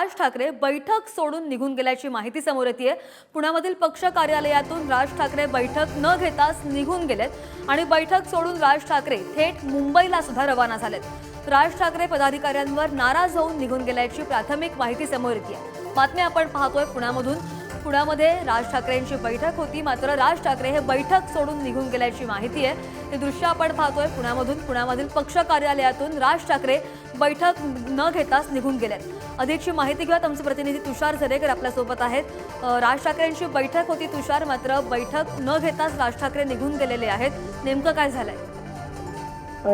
राज ठाकरे बैठक सोडून निघून गेल्याची माहिती समोर येते पुण्यामधील पक्ष कार्यालयातून राज ठाकरे बैठक न घेताच निघून गेलेत आणि बैठक सोडून राज ठाकरे थेट मुंबईला सुद्धा रवाना झालेत. राज ठाकरे पदाधिकाऱ्यांवर नाराज होऊन निघून गेल्याची प्राथमिक माहिती समोर येते बातमी आपण पाहतोय पुण्यामधून. पुण्यामध्ये राज ठाकरेंची बैठक होती. मात्र राज ठाकरे हे बैठक सोडून निघून गेल्याची माहिती आहे. हे दृश्य आपण पाहतोय. पुण्यामधून पुण्यामधील पक्ष कार्यालयातून राज ठाकरे बैठक न घेताच निघून गेलेत अधिकची माहिती घेऊयात आमचे प्रतिनिधी तुषार झरेकर आपल्यासोबत आहेत. राज ठाकरेंची बैठक होती तुषार मात्र बैठक न घेताच राज ठाकरे निघून गेलेले आहेत. नेमकं काय झालंय?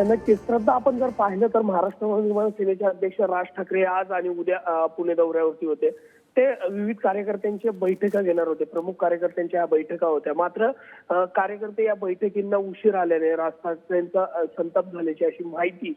नक्कीच. श्रद्धा आपण जर पाहिलं तर महाराष्ट्र नवनिर्माण सेनेचे अध्यक्ष राज ठाकरे आज आणि उद्या पुणे दौऱ्यावरती होते. ते विविध कार्यकर्त्यांच्या बैठका घेणार होते. प्रमुख कार्यकर्त्यांच्या ह्या बैठका होत्या. मात्र कार्यकर्ते या बैठकींना उशीर आल्याने राज ठाकरेंचा संताप झाल्याची अशी माहिती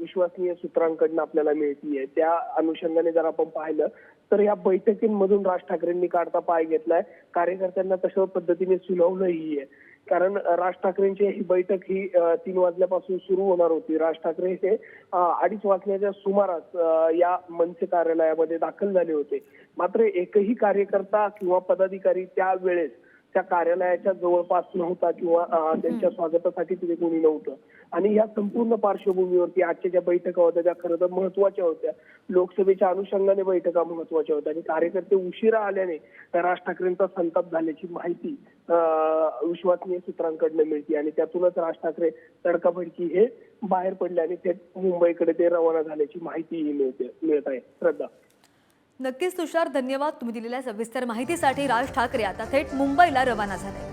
विश्वसनीय सूत्रांकडनं आपल्याला मिळतीये. त्या अनुषंगाने जर आपण पाहिलं तर या बैठकींमधून राज ठाकरेंनी काढता पाय घेतलाय. कार्यकर्त्यांना तशा पद्धतीने सुलवलंही आहे. कारण राज ठाकरेंची ही बैठक ही तीन वाजल्यापासून सुरू होणार होती. राज ठाकरे हे अडीच वाजण्याच्या सुमारास या मनसे कार्यालयामध्ये दाखल झाले होते. मात्र एकही कार्यकर्ता किंवा पदाधिकारी त्या वेळेस त्या कार्यालयाच्या जवळपास नव्हता किंवा त्यांच्या स्वागतासाठी तिथे कोणी नव्हतं. आणि या संपूर्ण पार्श्वभूमीवरती आजच्या ज्या बैठका होत्या त्या खरं तर महत्त्वाच्या होत्या लोकसभेच्या अनुषंगाने बैठका महत्त्वाच्या होत्या. आणि कार्यकर्ते उशिरा आल्याने राज ठाकरेंचा संताप झाल्याची माहिती अ, विश्वसनीय सूत्रांकडनं मिळते. आणि त्यातूनच राज ठाकरे तडकाफडकी हे बाहेर पडले आणि ते मुंबईकडे ते रवाना झाल्याची माहितीही मिळते मिळत आहे. श्रद्धा. नक्कीच तुषार धन्यवाद तुम्ही दिलेल्या सविस्तर माहितीसाठी. राज ठाकरे आता थेट मुंबईला रवाना झाले.